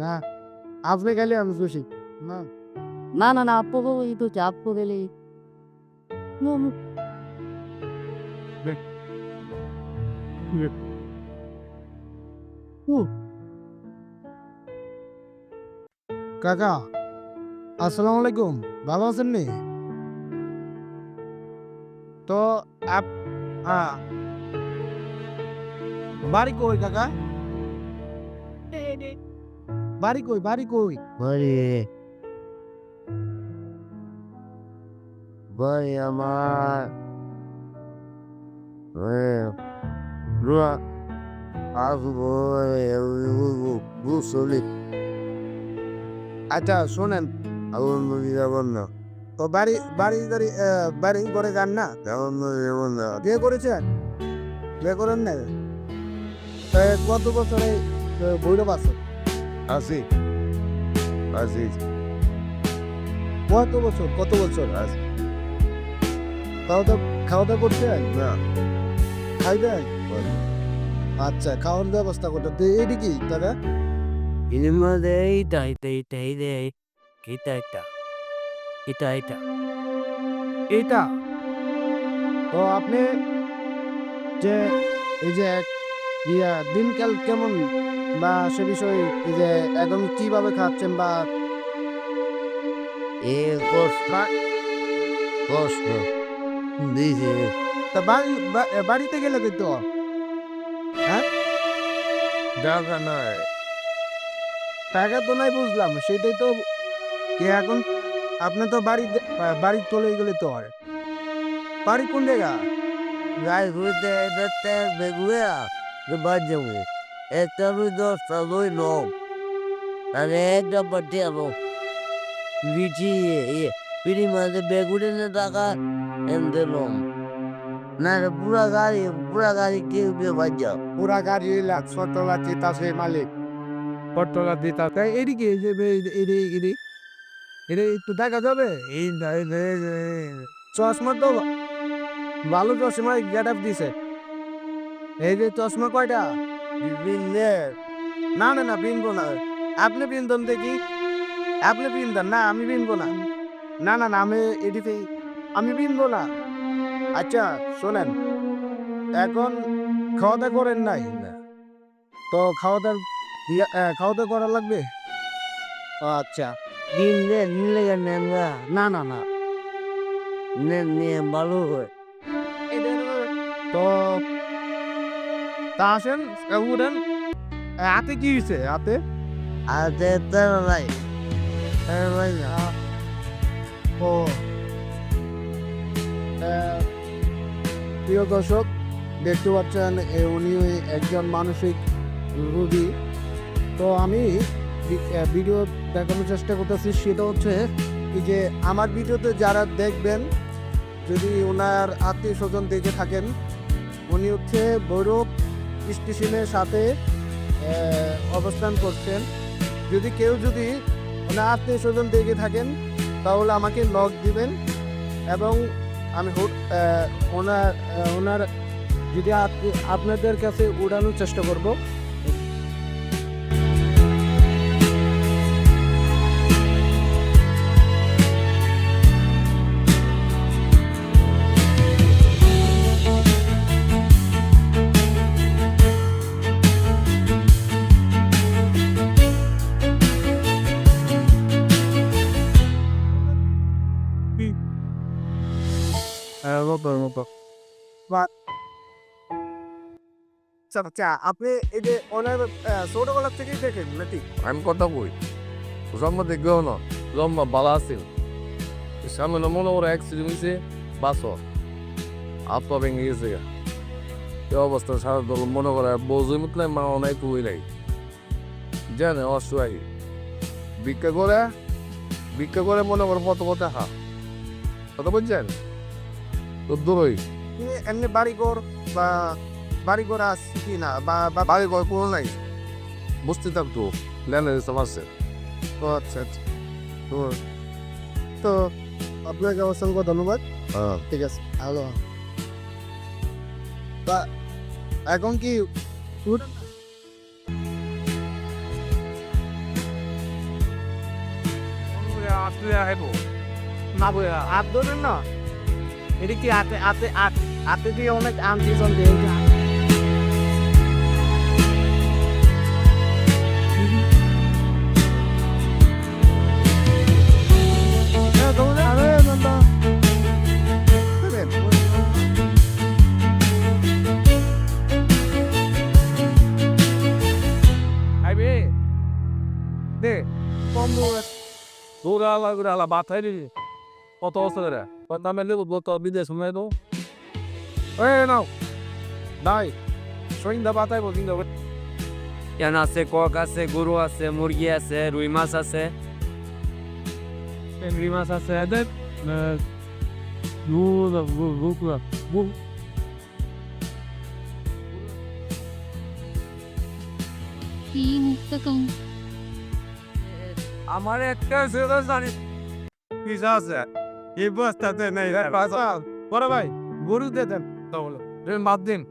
না আপনি গেলে আমি খুশি না। না না না আপু এই তো চাপ করে গেলে। কাকা আসসালামু আলাইকুম ভালো আছেন নি? তো আপ বাড়ি কই কাকা? বাড়ি কই বাড়ি কই? বাড়ি। বাড়ি আমার রুয়া আসব বুসলি আচ্ছা শোনেন। আগুন নদী যাবেন না। তো বাড়ি বাড়ি গাড়ি বাড়ি করে যান না? যাবেন নদী যাবেন না। বিয়ে করেছেন? বিয়ে করেন না কত বছরে বৈরব আছে? আসি আসি কত বছর? কত বছর আসি খাওয়া দাওয়া খাওয়া দাওয়া করছেন না খাইবেন আচ্ছা খাওয়ার ব্যবস্থা করতে তো এটি কি দাদা। এর মধ্যে এইটা এইটা এইটা এইটা এইটা এটা এটা এটা? এইটা তো আপনি যে এই যে ইয়া দিনকাল কেমন? বা সে বিষয়ে যে এখন কীভাবে খাচ্ছেন বা এ কষ্ট কষ্ট। দিছে তা বাড়ি বাড়িতে গেলে কিন্তু টাকা নয় টাকা তো নাই বুঝলাম সেটাই তো কি এখন? আপনি তো বাড়ি বাড়ি চলে গেলে তো হয় বাড়ি কোন জায়গা? গাই ঘুরতে বেগুয়া বাদ যাব। একটা রুই দশটা রুই নম তাহলে একটা পাটি আনো বিচি পিড়ি মাঝে বেগুড়ে না টাকা এনতে নম না পুরা গাড়ি পুরা গাড়ি কেউ বাদ পুরা গাড়ি একশো টাকা দিতাছে মালিক পটলা দিতাছে এদিকে এই যে এদি এদি এটা একটু দেখা যাবে এই চশমা তো ভালো চশমা গেট আপ দিছে এই যে চশমা কয়টা বিভিন্ন না না না পিনবো না। আপনি পিনতেন দেখি। আপনি পিনতেন না আমি পিনবো না। না না না আমি এদিকে আমি পিনবো না। আচ্ছা শোনেন। এখন খাওয়া দাওয়া করেন নাই। তো খাওয়া দাওয়া খাওয়া দাওয়া করা লাগবে? আচ্ছা। রে নিলে নেন না না না। নেন নিয়ে ভালো হয়। তো তা আসেন আহ, উঠেন হাতে কি হয়েছে হাতে? তেরো নাই। ও। প্রিয় দর্শক দেখতে পাচ্ছেন উনি একজন মানসিক রোগী। তো আমি ভিডিও দেখানোর চেষ্টা করতেছি সেটা হচ্ছে এই যে আমার ভিডিওতে যারা দেখবেন যদি ওনার আত্মীয় স্বজন দেখে থাকেন উনি হচ্ছে ভৈরব স্টেশনের সাথে অবস্থান করছেন। যদি কেউ যদি ওনার আত্মীয় স্বজন দেখে থাকেন, তাহলে আমাকে লক দিবেন এবং আমি ওনার ওনার যদি আপনাদের কাছে উড়ানোর চেষ্টা করব। আচ্ছা আপনি এই যে ওনার আহ, ছোটবেলার থেকেই দেখেন নাকি আমি কথা কই জন্ম দেখবেও না জন্ম বালা আছিল সামনে মনে ওরা অ্যাক্সিডেন্ট হয়েছে বাস আত্ম ভেঙে গেছে এই অবস্থা সারা দল মনে করে বোঝই মতলাই মা অনেক কই নাই জানে অসহায় ভিক্ষা করে ভিক্ষা করে মনে করে কত কত হা কথা বলছেন? তো আপনি এমনি বাড়িঘর বা বাড়িঘর আছে কি না বা বাড়ি ঘর পুরো নাই? বুঝতে থাকতো ল্যান্ডের আছে। ও আচ্ছা আচ্ছা। তো তো আপনাকে অসংখ্য ধন্যবাদ হ্যাঁ। ঠিক আছে হ্যালো। তা এখন কি উঠ- হেবো না হাত ধরেন না। এটা কি হাতে হাতে হাত দিয়ে অনেক দিয়েছেন দিয়ে আইবে দে। কত অবস্থা রে কত আমি লেবু বলতো বিদেশ শুনে তো এ নাও নাই সইন্দা বাতাই বল কিন্তু ইয়ান আছে কক আছে গরু আছে মুরগি আছে রুই মাছ আছে চিংড়ি মাছ আছে এদের আমার একটা সেটা জানি আছে এই বস্তাতে নেই বড় ভাই গরু দিয়ে দেন। তাহলে বাদ দিন।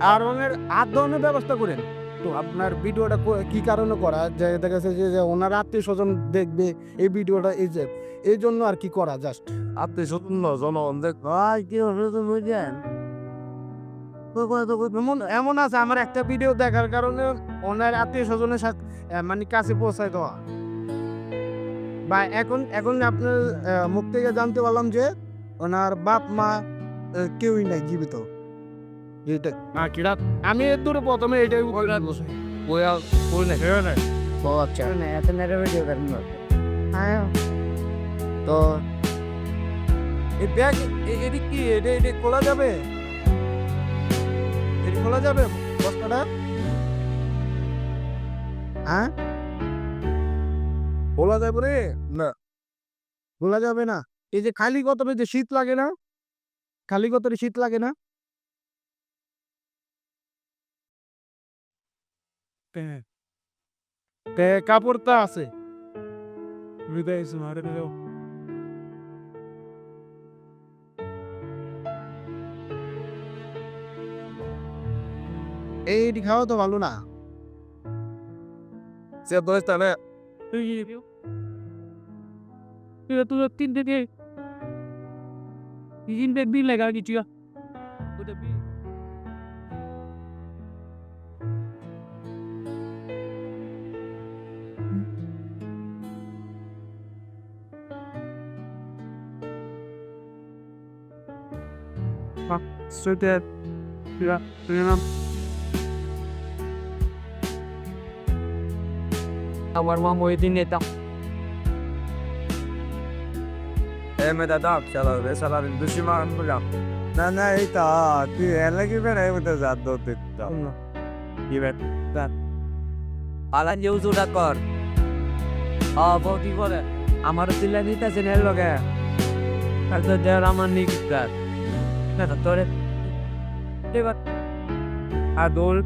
আর ওনার হাত ধরনের ব্যবস্থা করেন। তো আপনার ভিডিওটা কো- কারণে করা? যে দেখা যাচ্ছে যে- যে ওনার আত্মীয় স্বজন দেখবে এই ভিডিওটা এই যে এই জন্য আর কি করা? জাস্ট আপনি শুনুন না জনগণ দেখ। ভাই কি এমন এমন আছে আমার একটা ভিডিও দেখার কারণে ওনার আত্মীয় স্বজনের সাথে মানে কাছে পৌঁছায় দেওয়া। বা এখন এখন আপনার মুখ থেকে জানতে পারলাম যে ওনার বাপ মা কেউই নাই জীবিত। আমি এর দূরে প্রথমে এটাই আচ্ছা। তো এই ব্যাগ এটি কি? এটা এটি খোলা যাবে? এটি খোলা যাবে বস্তাটা? হ্যাঁ? খোলা যাবে রে? না। খোলা যাবে না। এই যে খালি কত যে শীত লাগে না? খালি কত শীত লাগে না? কাপড়টা আছে। বিদায় মারে দিলেও এইটি খাওয়া তো ভালো না। সে দোস্ত তাহলে। তুই তুই তিনটে দিয়ে তিনটে দিন লাগা কিছু সেটা আমার মা ওই দিন নিতাম এ মে দাদা চলো রে সালা দুশিমান বুঝা না না তুই এলা কি বেড়াই মতো যাত দতে কি বে পালান যে উজুটা কর আ বৌদি বলে আমার দিলে নিতেছে নেল লগে আর তো দেওয়ার আমার নিকার না তো তোরে আর দোল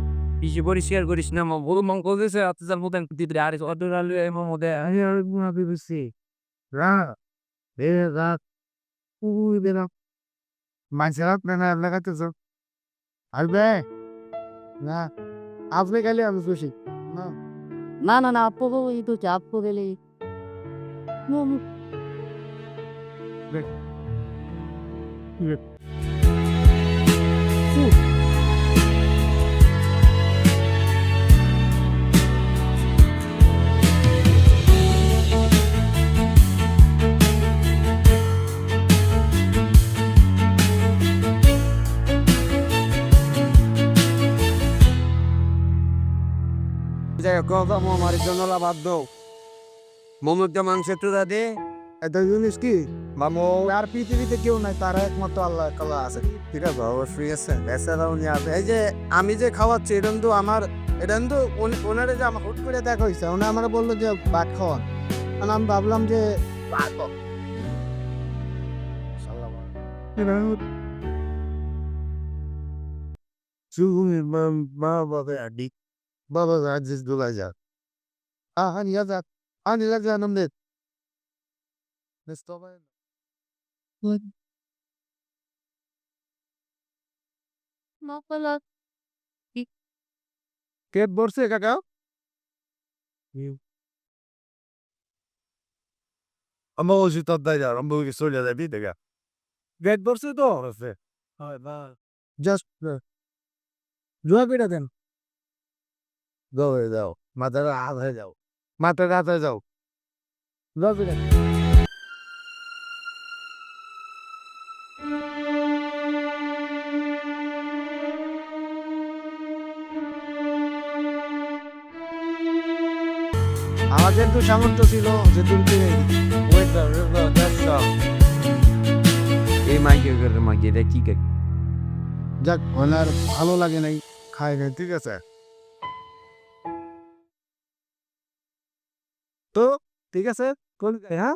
বেশি পরিষ্কার করিস না মা বড় মঙ্গল দিয়েছে আত্ম যার মতন দিতে আর অর্ডার আলু এমন মধ্যে আমি আর গুনা বিবিসি রাত উই বেনা মাঝরাত না না লাগাতে তো আসবে না আসবে গেলে আমি খুশি না না না আপু এই তো চাপ গেলে যাই কথা জন্য এটা জিনিস কি? মামু আর পৃথিবীতে কেউ নাই তারা একমাত্র আল্লাহ কালা আছে। ঠিক আছে অবশ্যই এই যে আমি যে খাওয়াচ্ছি এটা কিন্তু আমার এটা কিন্তু ওনারে যে আমার হুট করে দেখা হয়েছে উনি আমার বলল যে ভাত খাওয়ান। আমি ভাবলাম যে ভাত Cumi ma baba adik baba aziz dolacak. Ah hani yazar. Hani yazar hanım net. Mustafa মকলা Kate বসছে কাকা আমার ওষুধ তো দেয় যাও আমি বলি চলে যাবি দেখা ব্যাট ধরছে তো আছে জাস্ট জোয়া দেন যাও মাথাটা হাত হয়ে যাও মাথাটা হাত হয়ে যাও পেটা আমাদের তো সামর্থ্য ছিল যে তুমি. এই মাইকে করে মাইকে এটা কি যাক ওনার ভালো লাগে নাই খায় ঠিক আছে? তো ঠিক আছে কোন হ্যাঁ